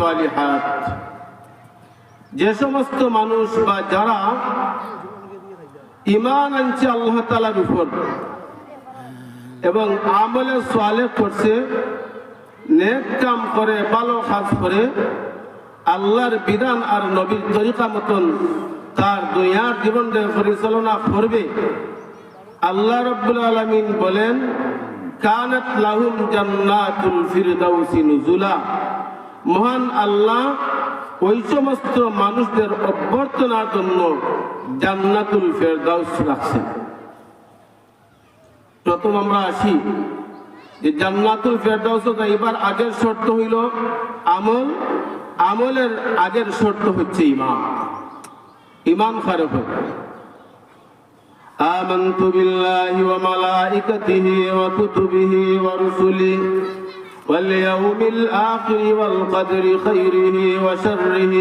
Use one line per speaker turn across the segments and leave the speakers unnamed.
সালিহাত যে সমস্ত মানুষ বা যারা ইমান আনছে আল্লাহ তালার উপর এবং আমলে সোয়ালে করছে, নেক কাম করে, ভালো কাজ করে, আল্লাহর বিধান আর নবীর তরিকা মতন তার দুনিয়ার জীবনকে পরিচালনা করবে। আল্লাহ রব্বুল আলমিন বলেন, কানাত লাহুম জান্নাতুল ফিরদাউসি নুজুলা। মহান আল্লাহ ওই সমস্ত মানুষদের অভ্যর্থনার জন্য জান্নাতুল ফেরদাউস রাখছেন প্রথম আমরা আসি যে জান্নাতুল ফেরদাউস এবার আগের শর্ত হইল আমল আমলের আগের শর্ত হচ্ছে ইমান ইমান খারাপ হয় آمنت بالله وملائكته وكتبه ورسله واليوم الآخر والقدر خيره وشره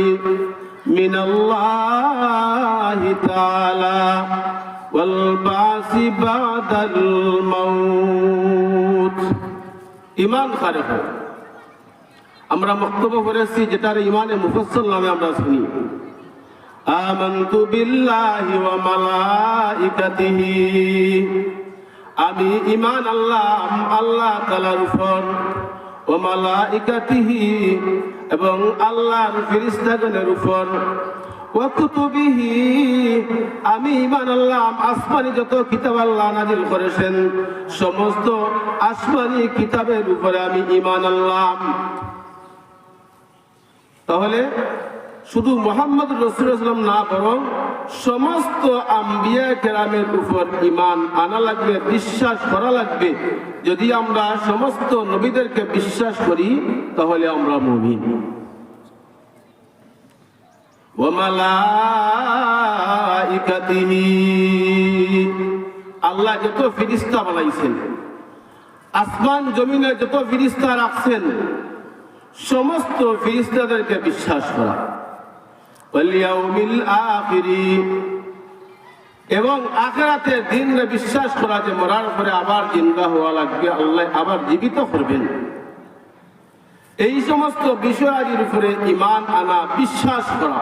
من الله تعالى والبعث بعد الموت ইমান খারে হয় আমরা বক্তব্য করেছি যেটার ইমানে মুফসল নামে আমরা শুনি آمنت بالله وملائكته আমি ইমান আল্লাহ আল্লাহ তালার উপর ও মালাইকাতিহি এবং আল্লাহর ফিরিস্তাগণের উপর। ও আমি ইমান আল্লাহ আসমানি যত কিতাব আল্লাহ নাজিল করেছেন, সমস্ত আসমানি কিতাবের উপরে আমি ইমান আল্লাহ তাহলে শুধু মোহাম্মদ রসুলাম না, বরং সমস্ত আম্বিয়া কেরামের উপর ইমান আনা লাগবে, বিশ্বাস করা লাগবে। যদি আমরা সমস্ত নবীদেরকে বিশ্বাস করি, তাহলে আমরা মুমিন। আল্লাহ যত ফিরিস্তা বানাইছেন, আসমান জমিনে যত ফিরিস্তা রাখছেন, সমস্ত ফিরিস্তাদেরকে বিশ্বাস করা। এবং আখেরাতে দিনে বিশ্বাস করা যে মরার পরে আবার জিন্দা হওয়া লাগবে, আল্লাহ আবার জীবিত করবেন। এই সমস্ত বিষয়াদির উপরে ইমান আনা, বিশ্বাস করা।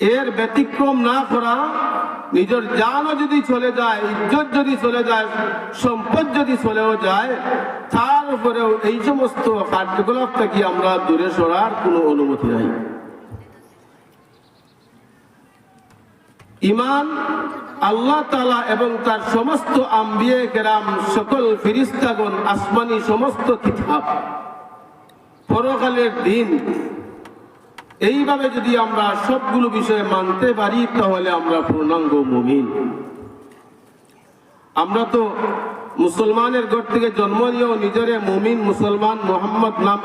এর ব্যতিক্রম না করা, নিজের জানও যদি চলে যায়, ইজ্জত যদি চলে যায়, সম্পদ যদি চলেও যায়, তার উপরেও এই সমস্ত কার্যকলাপ থেকে আমরা দূরে সরার কোনো অনুমতি নাই। ইমান, আল্লাহ তালা এবং তার সমস্ত আম্বিয়ে কেরাম, সকল ফিরিস্তাগণ, আসমানি সমস্ত কিতাব। পরকালের দিন। এইভাবে যদি আমরা সবগুলো বিষয়ে মানতে পারি, তাহলে আমরা পূর্ণাঙ্গ মুমিন। আমরা তো মুসলমানের ঘর থেকে জন্ম নিয়েও নিজের মুমিন মুসলমান মোহাম্মদ নাম